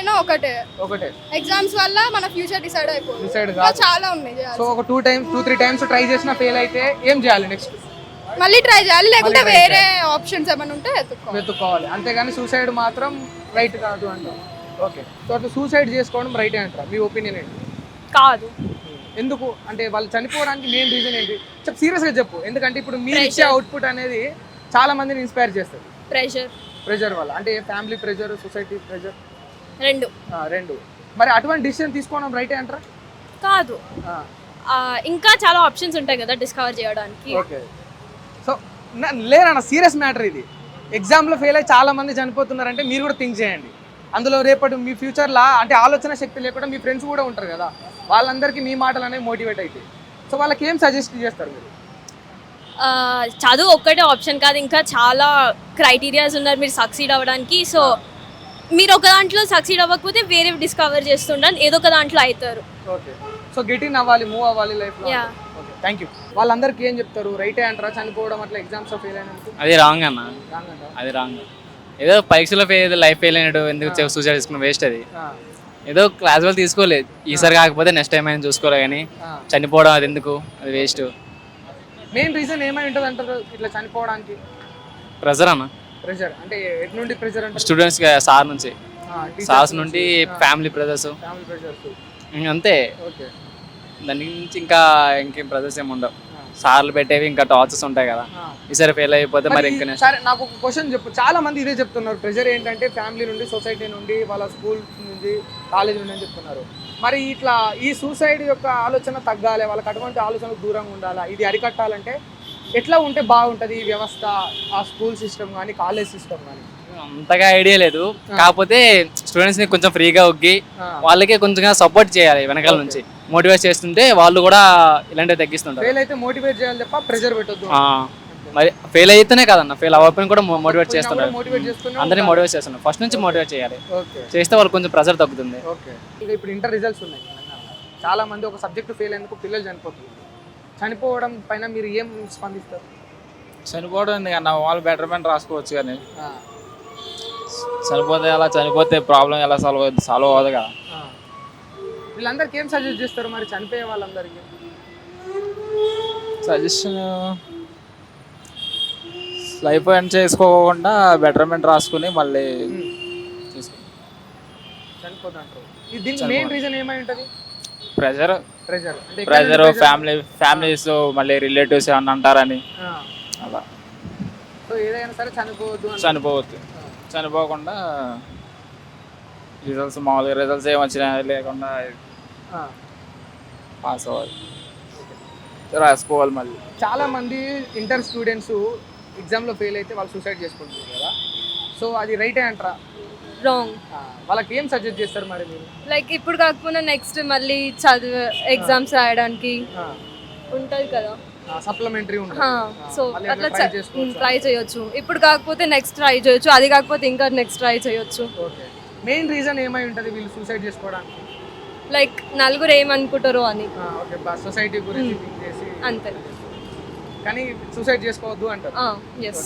అయినా ఒకటే. ఒకటే. ఎగ్జామ్స్ వల్ల మన ఫ్యూచర్ డిసైడ్ అయిపోతుంది డిసైడ్ కాదు. చాలా ఉన్నాయి సో ఒక two times two three times try చేసినా ఫెయిల్ అయితే ఏం చేయాలి నెక్స్ట్ మళ్ళీ ట్రై చేయాలి లేకుంటే వేరే ఆప్షన్స్ ఏమైనా ఉంటే వెతుక్కోవాలి. అంతేగాని సూసైడ్ మాత్రం రైట్ కాదు అంటాం ఓకే సో అట్లా సూసైడ్ చేసుకోవడం రైట్ అంటారా? మీ ఒపీనియన్ ఏంటి? కాదు. ఎందుకు? అంటే వాళ్ళు చనిపోవడానికి మెయిన్ రీజన్ ఏంటి? చెప్పు సీరియస్గా చెప్పు. ఎందుకంటే ఇప్పుడు మీరు ఇచ్చే అవుట్పుట్ అనేది చాలా మందిని ఇన్స్పైర్ చేస్తుంది. ప్రెషర్ ప్రెజర్ వల్ల. అంటే ఫ్యామిలీ ప్రెజర్ సొసైటీ ప్రెజర్ రెండు. రెండు. మరి అటువంటి డిసిషన్ తీసుకోవడం రైటే అంటారా? కాదు. ఆ, ఇంకా చాలా ఆప్షన్స్ ఉంటాయి కదా డిస్కవర్ చేయడానికి. ఓకే. సో లేరన్న సీరియస్ మ్యాటర్ ఇది. ఎగ్జామ్లో ఫెయిల్ అయ్యి చాలా మంది చనిపోతున్నారంటే మీరు కూడా థింక్ చేయండి. అందులో రేపటి మీ ఫ్యూచర్లో అంటే ఆలోచన శక్తి లేకుండా మీ ఫ్రెండ్స్ కూడా ఉంటారు కదా. వాళ్ళందరికీ మీ మాటలు అనేవి మోటివేట్ అవుతాయి. సో వాళ్ళకి ఏం సజెస్ట్ చేస్తారు మీరు? చదువు ఒక్కటే ఆప్షన్ కాదు. ఇంకా చాలా క్రైటీరియాస్ ఉన్నారు. మీరు సక్సీడ్ అవ్వడానికి. సో మీరు ఒక దాంట్లో సక్సీడ్ అవ్వకపోతే వేరే డిస్కవర్ చేస్తుంటారు ఏదో ఒక దాంట్లో అవుతారు. ఓకే సో గెట్ ఇన్ అవ్వాలి మూవ్ అవ్వాలి Yeah. ఓకే థ్యాంక్ యూ వాళ్ళందరికీ ఏం చెప్తారు? రైటే అంటారా చనిపోవడం అట్లా ఎగ్జామ్స్లో ఫెయిల్ అయినందుకు అది రాంగ్ అన్న. రాంగ్ అంటారా? అది రాంగ్ ఏదో పరీక్షలో ఫెయిల్ లైఫ్ ఫెయిల్ అయినట్టు ఎందుకు సూసైడ్ చేసుకున్న వేస్ట్ అది. ఏదో క్లాస్ వాళ్ళు తీసుకోలేదు. ఈసారి కాకపోతే నెక్స్ట్ టైం అయినా చూసుకోలే కానీ. చనిపోవడం అది ఎందుకు? అది వేస్ట్ మెయిన్ రీజన్ ఏమై ఉంటుంది అంటారు ఇట్లా చనిపోవడానికి? ప్రెజర్ అన్న. ప్రెషర్ అంటే ఎటు నుండి ప్రెషర్ అంటే స్టూడెంట్స్ సార్ నుంచి. సార్స్ నుండి ఫ్యామిలీ ప్రెజర్స్ ఫ్యామిలీ ప్రెషర్స్ అంతే. ఓకే. దాని నుంచి ఇంకా ఇంకేం ప్రెజర్స్ ఏమి ఉండవు. సార్లు పెట్టేవి ఇంకా టార్చర్స్ ఉంటాయి కదా. ఈసారి ఫెయిల్ అయిపోతే మరి ఇంకా సరే నాకు ఒక క్వశ్చన్ చెప్పు. చాలా మంది ఇదే చెప్తున్నారు. ప్రెషర్ ఏంటంటే ఫ్యామిలీ నుండి సొసైటీ నుండి వాళ్ళ స్కూల్ నుండి కాలేజ్ నుండి అని చెప్తున్నారు. మరి ఇట్లా ఈ సూసైడ్ యొక్క ఆలోచన తగ్గాలి వాళ్ళకి అటువంటి ఆలోచనకు దూరంగా ఉండాలా? ఇది అరికట్టాలంటే ఎట్లా ఉంటే బాగుంటుంది ఈ వ్యవస్థ ఆ స్కూల్ సిస్టమ్ కానీ కాలేజ్ సిస్టమ్ కానీ అంతగా ఐడియా లేదు. కాకపోతే స్టూడెంట్స్ని కొంచెం ఫ్రీగా ఒగ్గి. వాళ్ళకి కొంచెం సపోర్ట్ చేయాలి వెనకాల నుంచి. మోటివేట్ చేస్తుంటే వాళ్ళు కూడా ఇలాంటివి తగ్గిస్తుంటారు. ఫెయిల్ అయితే మోటివేట్ చేయాలి తప్ప పెట్టొద్దు. ఆ, మరి ఫెయిల్ అయితేనే కదన్న ఫెయిల్ అవ్వకపోయినా కూడా మోటివేట్ చేస్తున్నారు అందరినీ మోటివేట్ చేస్తున్నారు. ఫస్ట్ నుంచి మోటివేట్ చేయాలి. చేస్తే వాళ్ళు కొంచెం ప్రెజర్ తగ్గుతుంది. ఇప్పుడు ఇంటర్ రిజల్ట్స్ ఉన్నాయి. చాలా మంది ఒక సబ్జెక్ట్ ఫెయిల్ అయినందుకు పిల్లలు చనిపోతున్నారు. చనిపోవడం పైన మీరు ఏం స్పందిస్తారు? చనిపోవడం ఎందుకన్నా వాళ్ళు బెటర్మెంట్ రాసుకోవచ్చు కానీ. చనిపోతే ఎలా? చనిపోతే ప్రాబ్లం ఎలా సాల్వ్ అవుతుంది సాల్వ్ అవ్వదు కదా. వీళ్ళందరికీ ఏం సజెస్ట్ చేస్తారు మరి? చనిపోయే వాళ్ళందరికీ? సజెషన్ లైఫ్ ఎండ్ చేసుకోకుండా బెటర్మెంట్ రాసుకుని మళ్ళీ చనిపోతుంటారు. దీనికి మెయిన్ రీజన్ ఏమై ఉంటుంది? ప్రెజర్ ప్రెషర్ అంటే ఎక్కడ ప్రెజర్ pressure? ఫ్యామిలీ ఫ్యామిలీస్ మళ్ళీ రిలేటివ్స్ ఏమన్నా అంటారని. ఆ. అలా. సో ఏదైనా సరే చనిపోవద్దు అని చనిపోవద్దు. చనిపోకుండా రిజల్ట్స్ మామూలుగా రిజల్ట్స్ ఏమొచ్చినా లేకుండా ఆ. పాస్ అవ్వాలి. రాసుకోవాలి మళ్ళీ. చాలా మంది ఇంటర్ స్టూడెంట్స్ ఎగ్జామ్లో ఫెయిల్ అయితే వాళ్ళు సూసైడ్ చేసుకుంటారు కదా. సో అది రైటే అంటారా? రాంగ్ వాళ్ళకి ఏం సజెస్ట్ చేస్తారు మరి మీరు? లైక్ ఇప్పుడు కాకపోతే నెక్స్ట్ మళ్ళీ చదువు ఎగ్జామ్స్ రాయడానికి ఉంటుంది కదా. సప్లిమెంటరీ సో అట్లా ట్రై చేయొచ్చు. ఇప్పుడు కాకపోతే నెక్స్ట్ ట్రై చేయొచ్చు అది కాకపోతే ఇంకా నెక్స్ట్ ట్రై చేయొచ్చు. ఓకే. మెయిన్ రీజన్ ఏమై ఉంటుంది వీళ్ళు సూసైడ్ చేసుకోవడానికి? లైక్ నలుగురు ఏమనుకుంటారో అని. సొసైటీ గురించి అంతే. కానీ సూసైడ్ చేసుకోవద్దు అంటారు. ఎస్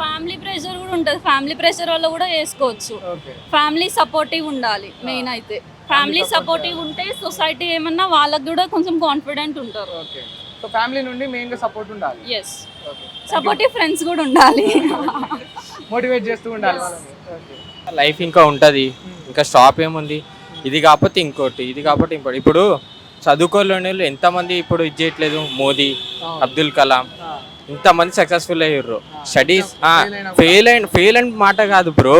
ఫ్యామిలీ ప్రెషర్ కూడా ఉంటుంది. ఫ్యామిలీ ప్రెషర్ వల్ల కూడా వేసుకోవచ్చు ఓకే ఫ్యామిలీ సపోర్టివ్ ఉండాలి మెయిన్ అయితే. ఫ్యామిలీ సపోర్టివ్ ఉంటే సొసైటీ ఏమన్నా వాళ్ళకి కూడా కొంచెం కాన్ఫిడెంట్ ఉంటారు. ఓకే సో ఫ్యామిలీ నుండి మెయిన్గా సపోర్ట్ ఉండాలి. ఎస్ ఓకే సపోర్టివ్ ఫ్రెండ్స్ కూడా ఉండాలి. మోటివేట్ చేస్తూ ఉండాలి లైఫ్ ఇంకా ఉంటుంది. ఇంకా స్టాప్ ఏముంది? ఇది కాకపోతే ఇంకోటి ఇది కాకపోతే ఇంకోటి. ఇప్పుడు చదువుకోలేని వాళ్ళు ఎంతమంది ఇప్పుడు ఇది చేయట్లేదు? మోదీ అబ్దుల్ కలాం. ఇంతమంది సక్సెస్ఫుల్ అయ్యారు స్టడీస్ ఫెయిల్ అయిన ఫెయిల్ అయిన మాట కాదు బ్రో.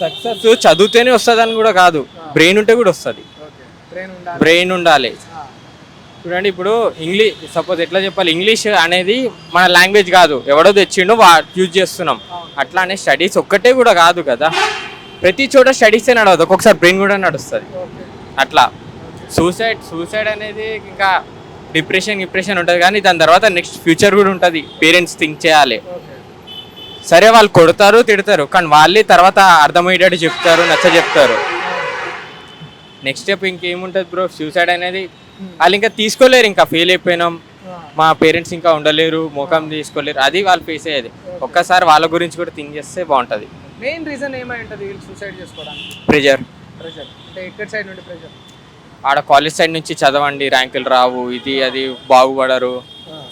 సక్సెస్ చదివితేనే వస్తుంది అని కూడా కాదు. బ్రెయిన్ ఉంటే కూడా వస్తుంది. బ్రెయిన్ ఉండాలి. చూడండి ఇప్పుడు ఇంగ్లీష్ సపోజ్ ఎట్లా చెప్పాలి? ఇంగ్లీష్ అనేది మన లాంగ్వేజ్ కాదు. ఎవడో తెచ్చిండో యూజ్ చేస్తున్నాం. అట్లానే స్టడీస్ ఒక్కటే కూడా కాదు కదా. ప్రతి చోట స్టడీసే నడవదు. ఒక్కొక్కసారి బ్రెయిన్ కూడా నడుస్తుంది. అట్లా. సూసైడ్ సూసైడ్ అనేది ఇంకా డిప్రెషన్ డిప్రెషన్ ఉంటుంది కానీ దాని తర్వాత నెక్స్ట్ ఫ్యూచర్ కూడా ఉంటుంది. పేరెంట్స్ థింక్ చేయాలి. సరే వాళ్ళు కొడతారు తిడతారు కానీ వాళ్ళే తర్వాత అర్థమయ్యేటట్టు చెప్తారు నచ్చ చెప్తారు. నెక్స్ట్ స్టెప్ ఇంకేముంటుంది బ్రో సూసైడ్ అనేది. వాళ్ళు ఇంకా తీసుకోలేరు ఇంకా ఫెయిల్ అయిపోయినాం. మా పేరెంట్స్ ఇంకా ఉండలేరు ముఖం తీసుకోలేరు. అది వాళ్ళు ఫేస్ అయ్యేది. ఒక్కసారి వాళ్ళ గురించి కూడా థింక్ చేస్తే బాగుంటుంది. మెయిన్ రీజన్ ఏమై ఉంటుంది వీళ్ళు సూసైడ్ చేసుకోవడానికి? ప్రెజర్ ప్రెషర్ అంటే ఎక్కడి సైడ్ నుండి ప్రెషర్ ఆడ కాలేజ్ సైడ్ నుంచి చదవండి ర్యాంకులు రావు ఇది అది బాగుపడరు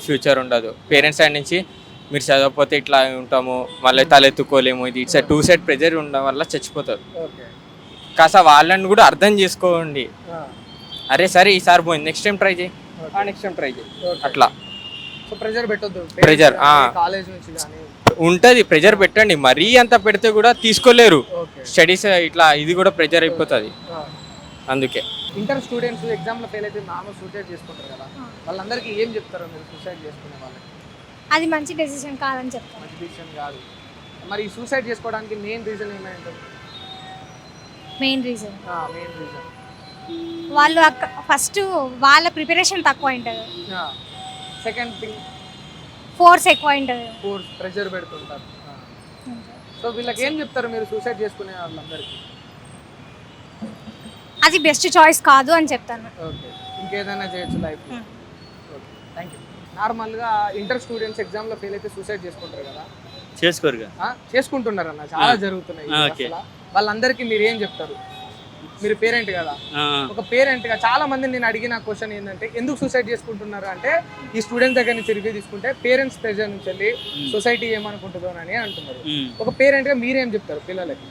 ఫ్యూచర్ ఉండదు. పేరెంట్స్ సైడ్ నుంచి మీరు చదవకపోతే ఇట్లా ఉంటాము మళ్ళీ తలెత్తుకోలేము ఇది ఇట్స్ టూ సైడ్ ప్రెజర్ ఉండడం వల్ల చచ్చిపోతారు. కాస్త వాళ్ళని కూడా అర్థం చేసుకోండి. అరే సరే ఈసారి పోయింది నెక్స్ట్ టైం ట్రై చేయి. నెక్స్ట్ టైం ట్రై చేయి. అట్లా. సో ప్రెషర్ పెట్టొద్దు. కాలేజ్ నుంచి కానీ. ఉంటుంది ప్రెజర్ పెట్టండి. మరీ అంత పెడితే కూడా తీసుకోలేరు. స్టడీస్ ఇట్లా ఇది కూడా ప్రెజర్ అయిపోతుంది. అందుకే. ఇంటర్ స్టూడెంట్స్ ఎగ్జామ్లో ఫెయిల్ అయితే మామూలు సూసైడ్ చేసుకుంటారు కదా. వాళ్ళందరికీ ఏం చెప్తారు మీరు సూసైడ్ చేసుకునే వాళ్ళకి? అది మంచి డెసిషన్ కాదని చెప్తాను మంచి డిసిషన్ కాదు. మరి ఈ సూసైడ్ చేసుకోవడానికి మెయిన్ రీజన్ ఏమై ఉంటుంది మెయిన్ రీజన్. Main reason. వాళ్ళు ఫస్ట్ వాళ్ళ ప్రిపరేషన్ తక్కువ ఉంటుంది సెకండ్ థింగ్. ఫోర్స్ ఎక్కువ ఉంటుంది ఫోర్స్ ప్రెషర్ పెడుతుంటారు. సో వీళ్ళకి ఏం చెప్తారు మీరు సూసైడ్ చేసుకునే వాళ్ళందరికీ? అది బెస్ట్ చాయిస్ కాదు అని చెప్తాను. ఓకే ఇంకేదైనా చేయొచ్చు లైఫ్ ఓకే థ్యాంక్ యూ నార్మల్గా ఇంటర్ స్టూడెంట్స్ ఎగ్జామ్లో ఫెయిల్ అయితే సూసైడ్ చేసుకుంటారు కదా? చేసుకోరుగా. ఆ, చేసుకుంటున్నారు అన్న చాలా జరుగుతున్నాయి ఆ, ఇప్పుడు ఓకే. అసలు. వాళ్ళందరికీ మీరు ఏం చెప్తారు? మీరు పేరెంట్ కదా. ఒక పేరెంట్గా చాలా మంది నేను అడిగిన క్వశ్చన్ ఏంటంటే ఎందుకు సూసైడ్ చేసుకుంటున్నారు? అంటే ఈ స్టూడెంట్స్ దగ్గర నుంచి రివ్యూ తీసుకుంటే పేరెంట్స్ ప్రెజర్ నుంచి వెళ్ళి సొసైటీ ఏమనుకుంటుందో అని అంటున్నారు. ఉమ్. ఒక పేరెంట్గా మీరేం చెప్తారు పిల్లలకి?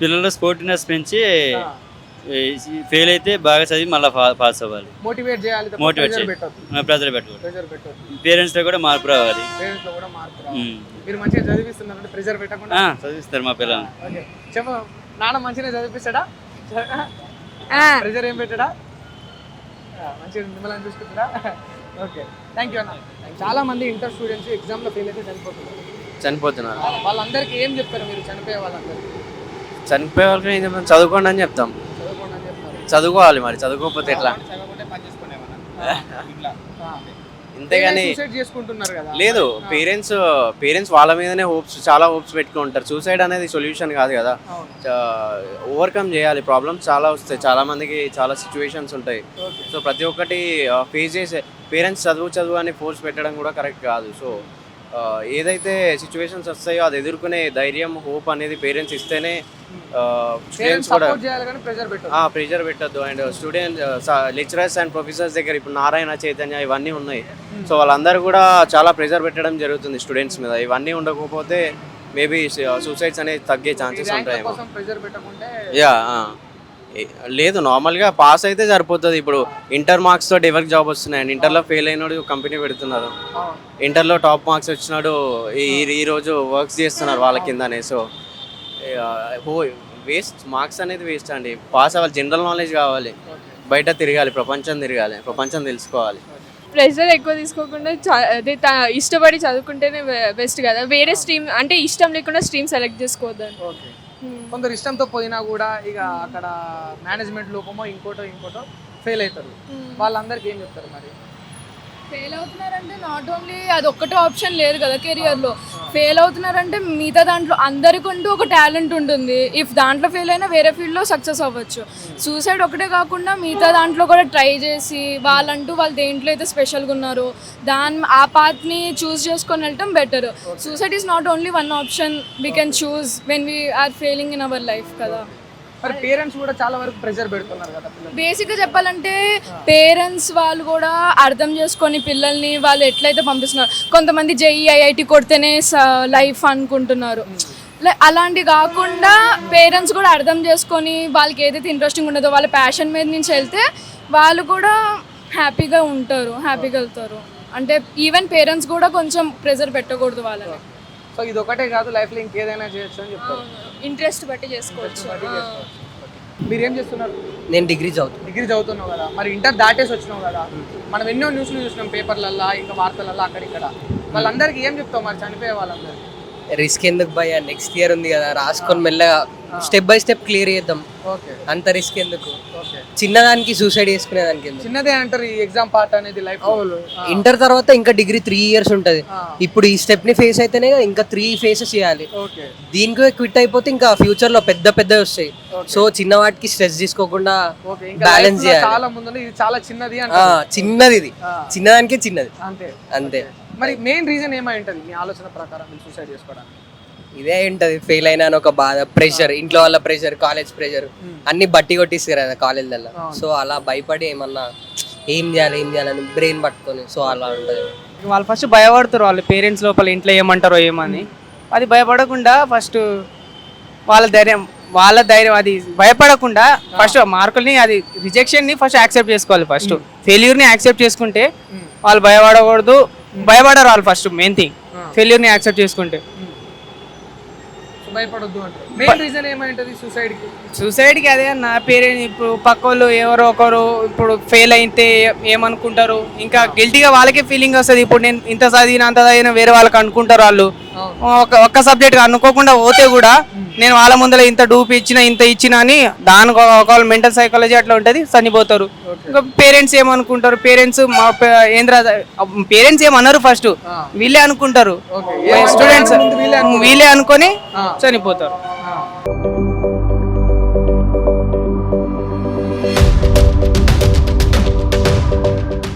పిల్లల స్పోర్టినెస్ పెంచి. ఫెయిల్ అయితే బాగా చదివి మళ్ళీ పాస్ అవ్వాలి. మోటివేట్ చేయాలి ప్రెజర్ చేయాలి. పెట్టకూడదు. ప్రెజర్ పెట్టద్దు. పేరెంట్స్లో కూడా మార్పు రావాలి. మీరు మంచిగా చదివిస్తున్నారంటే ప్రెజర్ పెట్టకుండా చదివిస్తారు మా పిల్లల్ని ఓకే. చెప్పు నాన్న మంచిగా చదివిస్తాడా ప్రెజర్ ఏం పెట్టాడా? మంచిగా మిమ్మల్ని చూసుకుంటాడా? ఓకే. థ్యాంక్ యూ అన్న. చాలా మంది ఇంటర్ స్టూడెంట్స్ ఎగ్జామ్లో ఫెయిల్ అయితే చనిపోతున్నారు. చనిపోతున్నారు. వాళ్ళందరికీ ఏం చెప్తారు మీరు చనిపోయే వాళ్ళందరికీ? చనిపోయే వాళ్ళకి చదువుకోండి అని చెప్తాం. చదువుకోవాలి మరి చదువుకోకపోతే ఎట్లా? ఇంతేగాని లేదు పేరెంట్స్ పేరెంట్స్ వాళ్ళ మీదనే హోప్స్ చాలా హోప్స్ పెట్టుకుంటారు సూసైడ్ అనేది సొల్యూషన్ కాదు కదా. ఓవర్కమ్ చేయాలి. ప్రాబ్లమ్స్ చాలా వస్తాయి. చాలా మందికి చాలా సిచ్యువేషన్స్ ఉంటాయి. సో ప్రతి ఒక్కటి ఫేస్ చేసే పేరెంట్స్ చదువు చదువు అని ఫోర్స్ పెట్టడం కూడా కరెక్ట్ కాదు. సో ఏదైతే సిచ్యువేషన్స్ వస్తాయో అది ఎదుర్కొనే ధైర్యం హోప్ అనేది పేరెంట్స్ ఇస్తేనే స్టూడెంట్స్ కూడా ప్రెషర్ పెట్టద్దు. And student lecturers and professors దగ్గర ఇప్పుడు నారాయణ చైతన్య ఇవన్నీ ఉన్నాయి. సో వాళ్ళందరూ కూడా చాలా ప్రెషర్ పెట్టడం జరుగుతుంది స్టూడెంట్స్ మీద. ఇవన్నీ ఉండకపోతే మేబీ సూసైడ్స్ అనేది తగ్గే ఛాన్సెస్ పెట్టకుంటే యా లేదు నార్మల్గా పాస్ అయితే సరిపోతుంది. ఇప్పుడు ఇంటర్ మార్క్స్ తోటి ఎవరికి జాబ్ వస్తున్నాయండి ఇంటర్లో ఫెయిల్ అయినాడు కంపెనీ పెడుతున్నారు. ఇంటర్లో టాప్ మార్క్స్ వచ్చినాడు ఈ ఈ రోజు వర్క్స్ చేస్తున్నారు వాళ్ళ కిందనే సో వేస్ట్ మార్క్స్ అనేది వేస్ట్ అండి. పాస్ అవ్వాలి జనరల్ నాలెడ్జ్ కావాలి. బయట తిరగాలి ప్రపంచం తిరగాలి ప్రపంచం తెలుసుకోవాలి. ప్రెషర్ ఎక్కువ తీసుకోకుండా అదే త- ఇష్టపడి చదువుకుంటేనే బెస్ట్ కదా. వేరే స్ట్రీమ్ అంటే ఇష్టం లేకుండా స్ట్రీమ్ సెలెక్ట్ చేసుకోవద్దని. ఓకే. కొందరు ఇష్టంతో పోయినా కూడా ఇక అక్కడ మేనేజ్మెంట్ లోపమో ఇంకోటో ఇంకోటో ఫెయిల్ అవుతారు. వాళ్ళందరికీ ఏం చెప్తారు మరి? ఫెయిల్ అవుతున్నారంటే నాట్ ఓన్లీ అది ఒక్కటే ఆప్షన్ లేదు కదా కెరియర్లో ఫెయిల్ అవుతున్నారంటే మిగతా దాంట్లో అందరికంటూ ఒక టాలెంట్ ఉంటుంది. ఇఫ్ దాంట్లో ఫెయిల్ అయినా వేరే ఫీల్డ్లో సక్సెస్ అవ్వచ్చు. సూసైడ్ ఒకటే కాకుండా మిగతా దాంట్లో కూడా ట్రై చేసి వాళ్ళంటూ వాళ్ళు దేంట్లో అయితే స్పెషల్గా ఉన్నారో దాని ఆ పాత్ని చూస్ చేసుకొని వెళ్ళటం better. Suicide is not only one option. We can choose when we are failing in our life కదా. మరి పేరెంట్స్ కూడా చాలా వరకు ప్రెషర్ పెడుతున్నారు కదా బేసిక్గా చెప్పాలంటే పేరెంట్స్ వాళ్ళు కూడా అర్థం చేసుకొని పిల్లల్ని వాళ్ళు ఎట్లయితే పంపిస్తున్నారు. కొంతమంది జేఈ ఐఐటి కొడితేనే లైఫ్ అనుకుంటున్నారు. అలాంటి కాకుండా పేరెంట్స్ కూడా అర్థం చేసుకొని వాళ్ళకి ఏదైతే ఇంట్రెస్టింగ్ ఉండదో వాళ్ళ ప్యాషన్ మీద నుంచి వెళ్తే వాళ్ళు కూడా హ్యాపీగా ఉంటారు హ్యాపీగా వెళ్తారు. అంటే ఈవెన్ పేరెంట్స్ కూడా కొంచెం ప్రెజర్ పెట్టకూడదు వాళ్ళని. సో ఇది ఒకటే కాదు లైఫ్లో ఇంకేదైనా చేయొచ్చు అని చెప్తారు. ఇంట్రెస్ట్ బట్టి చేసుకోవచ్చు. మీరు ఏం చేస్తున్నారు? నేను డిగ్రీ చదువుతాను డిగ్రీ చదువుతున్నావు కదా. మరి ఇంటర్ దాటేసి వచ్చినావు కదా. మనం ఎన్నో న్యూస్లు చూసినాం పేపర్లల్లో ఇంకా వార్తలల్లో అక్కడ ఇక్కడ వాళ్ళందరికీ ఏం చెప్తావు మరి? చనిపోయే వాళ్ళందరికీ. రిస్క్ ఎందుకు భయ నెక్స్ట్ ఇయర్ ఉంది కదా రాసుకొని మెల్లగా స్టెప్ బై స్టెప్ క్లియర్ చేద్దాం. అంత రిస్క్ ఎందుకు? చిన్నదానికి సూసైడ్ చేసుకునేదానికి ఎందుకు? చిన్నదే అంటారు ఈ ఎగ్జామ్ పార్ట్ అనేది లైఫ్ ఇంటర్ తర్వాత ఇంకా డిగ్రీ త్రీ ఇయర్స్ ఉంటుంది. ఇప్పుడు ఈ స్టెప్ని ఫేస్ అయితేనే ఇంకా త్రీ ఫేసెస్ చేయాలి. దీనికి క్విట్ అయిపోతే ఇంకా ఫ్యూచర్లో పెద్ద పెద్ద వస్తాయి. సో చిన్న వాటికి స్ట్రెస్ తీసుకోకుండా బ్యాలెన్స్ చేయాలి. చాలా ముందు ఇది చాలా చిన్నది చిన్నది ఇది. చిన్నదానికే చిన్నది. అంతే. అంతే. మరి మెయిన్ రీజన్ ఏమై ఉంటుంది? మీ ఆలోచన ప్రకారం మీరు సూసైడ్ చేసుకోవడానికి? ఇదే ఉంటది. ఫెయిల్ అయినా ఒక బాధ ప్రెషర్ ఇంట్లో వాళ్ళ ప్రెషర్ కాలేజ్ ప్రెషర్ అన్ని బట్టి కొట్టిస్తారు కదా కాలేజ్లలో సో అలా భయపడి ఏమన్నా ఏం చేయాలి ఏం చేయాలని బ్రెయిన్ పట్టుకొని సో అలా ఉంటది. వాళ్ళు ఫస్ట్ భయపడతారు వాళ్ళ పేరెంట్స్ లోపల ఇంట్లో ఏమంటారో ఏమని. అది భయపడకుండా ఫస్ట్ వాళ్ళ ధైర్యం వాళ్ళ ధైర్యం అది భయపడకుండా ఫస్ట్ మార్కుల్ని అది రిజెక్షన్ని ఫస్ట్ యాక్సెప్ట్ చేసుకోవాలి ఫస్ట్ ఫెయిల్యూర్ని యాక్సెప్ట్ చేసుకుంటే వాళ్ళు భయపడకూడదు. భయపడరు వాళ్ళు ఫస్ట్ మెయిన్ థింగ్ ఫెయిల్యూర్ని యాక్సెప్ట్ చేసుకుంటే. సో భయపడొద్దు అంటారు. Main reason ఏమైంటది సూసైడ్కి? సూసైడ్కి అదే నా పేరెంట్ ఇప్పుడు పక్క వాళ్ళు ఎవరో ఒకరు ఇప్పుడు ఫెయిల్ అయితే ఏమనుకుంటారు? ఇంకా గిల్టీగా వాళ్ళకే ఫీలింగ్ వస్తుంది. ఇప్పుడు నేను ఇంత చదివిన అంత చదివిన వేరే వాళ్ళకి అనుకుంటారు వాళ్ళు. ఒక ఒక్క సబ్జెక్ట్ అనుకోకుండా పోతే కూడా నేను వాళ్ళ ముందర ఇంత డూప్ ఇచ్చిన ఇంత ఇచ్చిన అని దానికి ఒకవేళ మెంటల్ సైకాలజీ అట్లా ఉంటుంది చనిపోతారు ఇంకా పేరెంట్స్ ఏమనుకుంటారు? పేరెంట్స్ మా ఏంద్రా పేరెంట్స్ ఏమన్నారు ఫస్ట్ వీళ్ళే అనుకుంటారు. స్టూడెంట్స్ వీళ్ళే అనుకొని చనిపోతారు.